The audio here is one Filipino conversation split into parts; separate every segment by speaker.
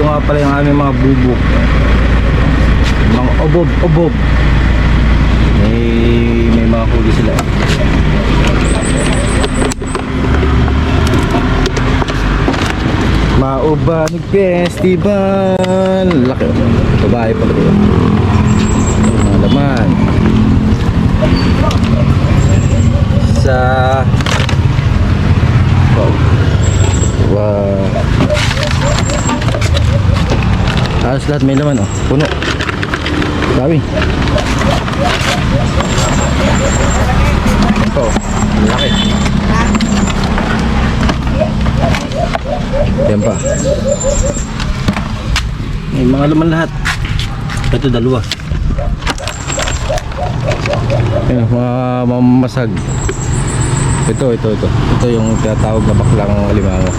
Speaker 1: Ito nga pala yung aming mga bubuk. Mga obob-obob. May, may mga huli sila. Maubanig Festival! Laki. Babae pala dito. Mga. Sa... Wow. Wow. Halos lahat may laman oh. Puno. Dami. Ito. ang Laki. Yan pa. May mga laman lahat. Ito dalawa. Yan, mga mamamasag. Ito, ito, ito. Ito yung tinatawag na baklang alimango.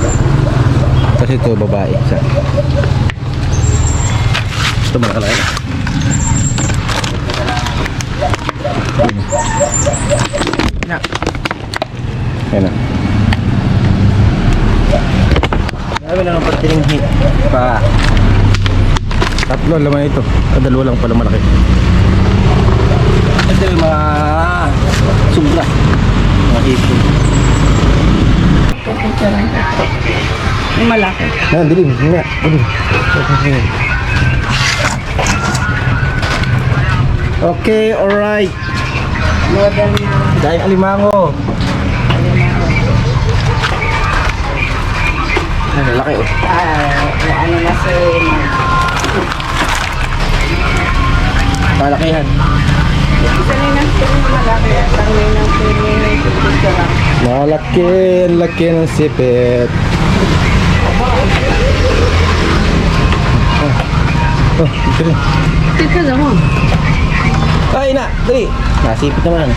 Speaker 1: Kasi ito babae. Isa. Ito malakalaki. Yan. Yan na. Sabi na ng patiling hit pa. Tatlo ang laman ito. Ah, dalawa lang pala malaki. Ito yung mga subra. Mga.
Speaker 2: Yung malaki.
Speaker 1: Yan, dilim. Yan, dilim. Okay, alright.
Speaker 2: Model na
Speaker 1: Dahil alimango. Ay, laki oh.
Speaker 2: ah, ano na ang sino malaki
Speaker 1: laki ng sipit. Oh, ito rin.
Speaker 2: Tika naman.
Speaker 1: Ay na, dali. Nasipit naman.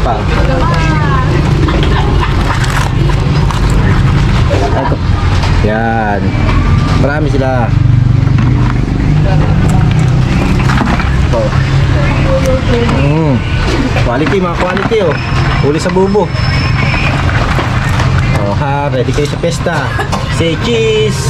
Speaker 1: Pa. Ito. Yan. Marami sila. Ito. Mm. Quality, mga quality oh. Huli sa bubo. Oh ha, ready kayo sa pesta. Say cheese!